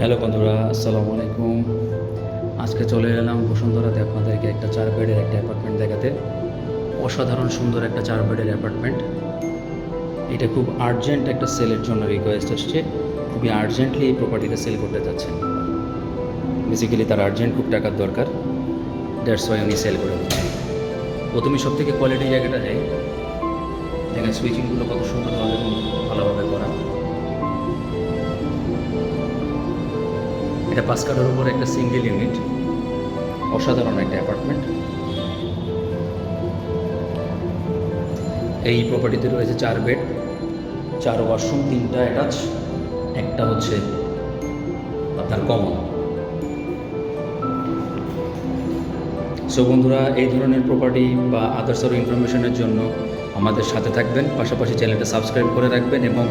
Hello বন্ধুরা, আসসালামু আলাইকুম। আজকে চলে এলাম বসুন্ধরাতে আপনাদেরকে একটা চার বেডের একটা অ্যাপার্টমেন্ট দেখাতে। অসাধারণ সুন্দর একটা চার বেডের অ্যাপার্টমেন্ট এটা খুব আর্জেন্ট একটা সেলের জন্য রিকোয়েস্ট আসছে। খুবই আর্জেন্টলি এই প্রপার্টিটা সেল করতে যাচ্ছেন। বেসিক্যালি তার আর্জেন্ট খুব টাকার দরকার। দ্যাটস ওয়াই উনি সেল করে দিচ্ছেন। প্রথমে সব থেকে কোয়ালিটি জায়গাটা যায় দেখেন সুইচিংগুলো কত সুন্দরভাবে ভালোভাবে করা। এটা পাঁচ উপর একটা সিঙ্গেল ইউনিট অসাধারণ একটা অ্যাপার্টমেন্ট এই প্রপার্টিতে রয়েছে চার বেড চার ওয়াশরুম তিনটা অ্যাটাচ একটা হচ্ছে আপনার কমন সো বন্ধুরা, এই ধরনের প্রপার্টি বা আদার্স আরও ইনফরমেশনের জন্য আমাদের সাথে থাকবেন। পাশাপাশি চ্যানেলটা সাবস্ক্রাইব করে রাখবেন এবং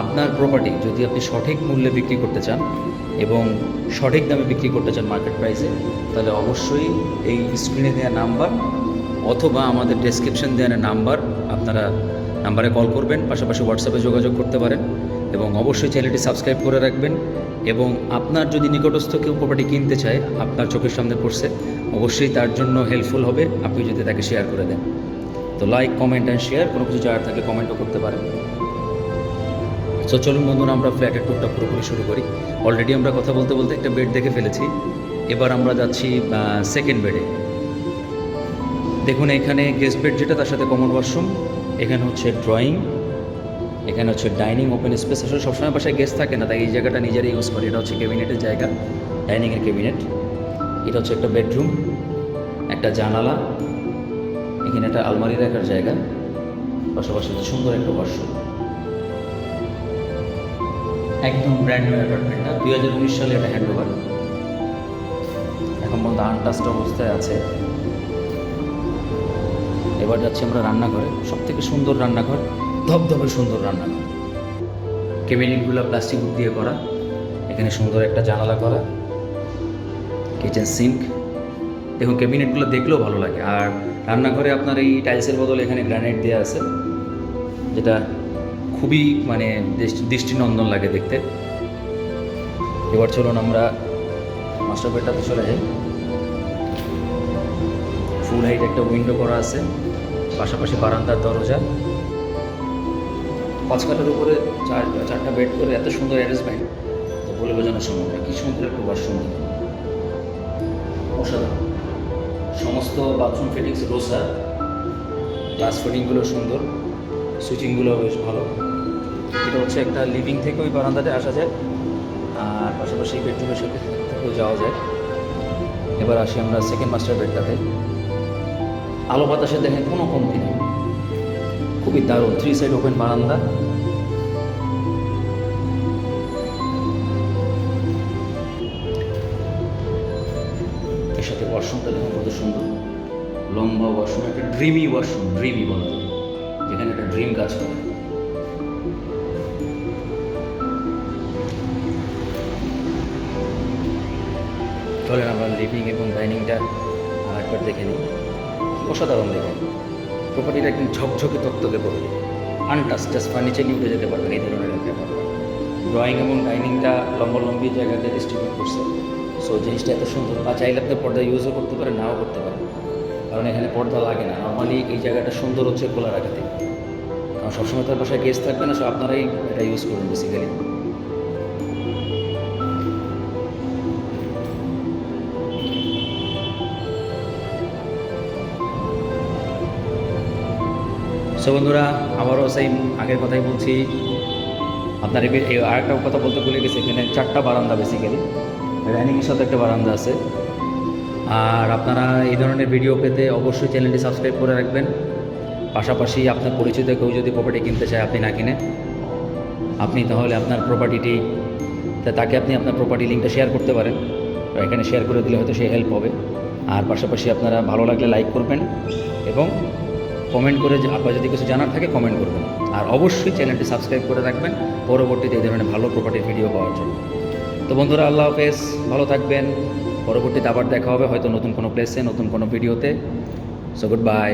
আপনার প্রপার্টি যদি আপনি সঠিক মূল্যে বিক্রি করতে চান এবং সঠিক দামে বিক্রি করতে চান মার্কেট প্রাইসে তাহলে অবশ্যই এই স্ক্রিনে দেওয়া নাম্বার অথবা আমাদের ডেসক্রিপশন দেওয়া নাম্বার আপনারা নাম্বারে কল করবেন। পাশাপাশি হোয়াটসঅ্যাপে যোগাযোগ করতে পারেন। এবং অবশ্যই চ্যানেলটি সাবস্ক্রাইব করে রাখবেন এবং আপনার যদি নিকটস্থ কেউ প্রপার্টি কিনতে চায়, আপনার চোখের সামনে পড়ছে, অবশ্যই তার জন্য হেল্পফুল হবে। আপনি যদি তাকে শেয়ার করে দেন। তো লাইক কমেন্ট অ্যান্ড শেয়ার কোনো কিছু চার থাকলে কমেন্টও করতে পারেন। সো চলুন বন্ধুরা, আমরা ফ্ল্যাটের টুকটা পুরোপুরি শুরু করি। অলরেডি আমরা কথা বলতে বলতে একটা বেড দেখে ফেলেছি। এবার আমরা যাচ্ছি সেকেন্ড বেডে দেখুন, এখানে গেস্ট বেড যেটা, তার সাথে কমন ওয়াশরুম এখানে হচ্ছে ড্রয়িং এখানে হচ্ছে ডাইনিং ওপেন স্পেস আসলে সবসময় বাসায় গেস্ট থাকে না, তাই এই জায়গাটা নিজেরাই ইউজ করে। এটা হচ্ছে ক্যাবিনেটের জায়গা, ডাইনিংয়ের ক্যাবিনেট। এটা হচ্ছে একটা বেডরুম একটা জানালা, এখানে একটা আলমারি রাখার জায়গা, পাশাপাশি হচ্ছে সুন্দর একটা ওয়াশরুম একদম ব্র্যান্ড নিউ অ্যাপার্টমেন্টটা দুই হাজার উনিশ সালে এটা হ্যান্ড ওভার এখন পর্যন্ত আনটাস্ট অবস্থায় আছে। এবার যাচ্ছি আমরা রান্নাঘরে সব থেকে সুন্দর রান্নাঘর। ধবধবে সুন্দর রান্নাঘর কেবিনেটগুলো প্লাস্টিক দিয়ে করা, এখানে সুন্দর একটা জানালা করা কিচেন সিঙ্ক দেখুন ক্যাবিনেটগুলো দেখলেও ভালো লাগে। আর রান্নাঘরে আপনার এই টাইলসের বদলে এখানে গ্রানাইট দেওয়া আছে, যেটা খুবই মানে দৃষ্টি- দৃষ্টিনন্দন লাগে দেখতে। এবার চলুন আমরা মাস্টার বেডটাতে চলে যাই। ফুল হাইট একটা উইন্ডো করা আছে, পাশাপাশি বারান্দার দরজা। পাঁচ কাঠের উপরে চার, চারটা বেড করে এত সুন্দর অ্যারেঞ্জমেন্ট তো বলে বোঝানো সম্ভব না। কি সুন্দর একটা ওয়াশরুম অসাধারণ। সমস্ত বাথরুম ফিটিংস রোসা গ্লাস ফিটিংগুলো সুন্দর। সুইচিংগুলো বেশ ভালো। এটা হচ্ছে একটা লিভিং থেকে ওই বারান্দাতে আসা যায়। আর পাশাপাশি বেডরুমের সাথে থেকেও যাওয়া যায়। এবার আসি আমরা সেকেন্ড মাস্টার বেডটাতে আলো বাতাসে দেখেন কোনো কমতি নেই। খুবই দারুণ। থ্রি সাইড ওপেন বারান্দা। এর সাথে ওয়াশরুমটা দেখুন কত সুন্দর। লম্বা ওয়াশরুম একটা ড্রিমি ওয়াশরুম ড্রিমি বলা যেখানে একটা ড্রিম কাজ করে। চলেন আমরা লিভিং এবং ডাইনিংটা আরেকবার দেখে নিই। অসাধারণ দেখুন প্রপার্টিটা একদম ঝকঝকে তত্ত্বকে পড়বে আনটাস জাস্ট ফার্নিচার নিয়ে যেতে পারবেন এই ধরনের ব্যাপার। ড্রয়িং এবং ডাইনিংটা লম্বালম্বি জায়গাতে ডিস্ট্রিবিউট করছে। সো জিনিসটা এত সুন্দর, বা চাইলে আপনি পর্দা ইউজও করতে পারেন, নাও করতে পারেন। কারণ এখানে পর্দা লাগে না। নর্মালি এই জায়গাটা সুন্দর হচ্ছে খোলা রাখাতে কারণ সবসময় তার বাসায় গেস্ট থাকবে না সো আপনারাই এটা ইউজ করুন বেসিক্যালি সো বন্ধুরা, আবারও সেই আগের কথাই বলছি। আপনার আরেকটা কথা বলতে ভুলে গেছি, এখানে চারটা বারান্দা বেসিক্যালি ডাইনিংয়ের সাথে একটা বারান্দা আছে। আর আপনারা এই ধরনের ভিডিও পেতে অবশ্যই চ্যানেলটি সাবস্ক্রাইব করে রাখবেন। পাশাপাশি আপনার পরিচিত কেউ যদি প্রপার্টি কিনতে চায়, আপনি না কিনে, আপনি তাহলে আপনার প্রপার্টিটি তাকে আপনি আপনার প্রপার্টি লিঙ্কটা শেয়ার করতে পারেন। এখানে শেয়ার করে দিলে হয়তো সে হেল্প হবে। আর পাশাপাশি আপনারা ভালো লাগলে লাইক করবেন এবং কমেন্ট করে আপনার যদি কিছু জানার থাকে কমেন্ট করবেন। আর অবশ্যই চ্যানেলটি সাবস্ক্রাইব করে রাখবেন। পরবর্তীতে এই ধরনের ভালো প্রপার্টির ভিডিও পাওয়ার জন্য। তো বন্ধুরা, আল্লাহ হাফেজ। ভালো থাকবেন। পরবর্তীতে আবার দেখা হবে হয়তো নতুন কোনো প্লেসে নতুন কোনো ভিডিওতে সো গুড বাই